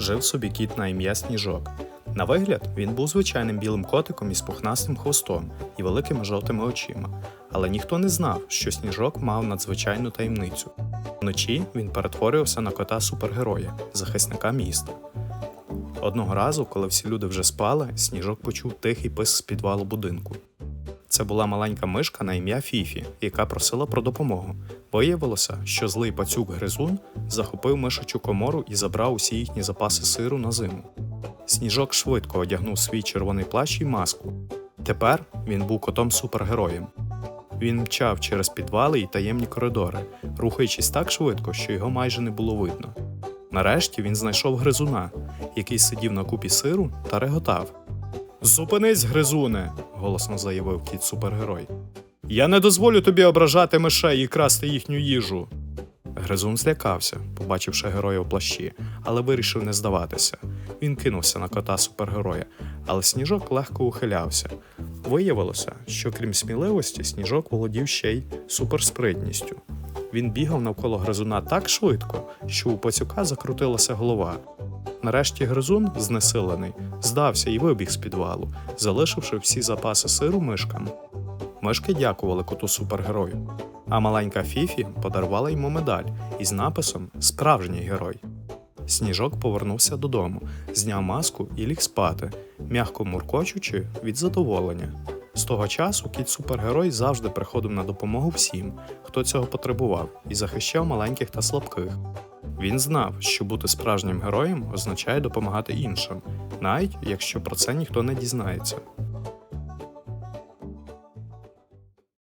жив собі кіт на ім'я Сніжок. На вигляд він був звичайним білим котиком із пухнастим хвостом і великими жовтими очима, але ніхто не знав, що сніжок мав надзвичайну таємницю. Вночі він перетворювався на кота супергероя, захисника міста. Одного разу, коли всі люди вже спали, сніжок почув тихий пис з підвалу будинку. Це була маленька мишка на ім'я Фіфі, яка просила про допомогу. Виявилося, що злий пацюк гризун захопив мишачу комору і забрав усі їхні запаси сиру на зиму. Сніжок швидко одягнув свій червоний плащ і маску. Тепер він був котом супергероєм. Він мчав через підвали і таємні коридори, рухаючись так швидко, що його майже не було видно. Нарешті він знайшов гризуна, який сидів на купі сиру та реготав. Зупинись, гризуне, голосно заявив кіт супергерой. Я не дозволю тобі ображати мишей і красти їхню їжу. Гризун злякався, побачивши героя в плащі, але вирішив не здаватися. Він кинувся на кота супергероя, але сніжок легко ухилявся. Виявилося, що крім сміливості, сніжок володів ще й суперспритністю. Він бігав навколо гризуна так швидко, що у пацюка закрутилася голова. Нарешті гризун, знесилений, здався і вибіг з підвалу, залишивши всі запаси сиру мишкам. Мишки дякували коту супергерою, а маленька Фіфі подарувала йому медаль із написом Справжній герой. Сніжок повернувся додому, зняв маску і ліг спати, м'яко муркочучи від задоволення. З того часу кіт супергерой завжди приходив на допомогу всім, хто цього потребував, і захищав маленьких та слабких. Він знав, що бути справжнім героєм означає допомагати іншим, навіть якщо про це ніхто не дізнається.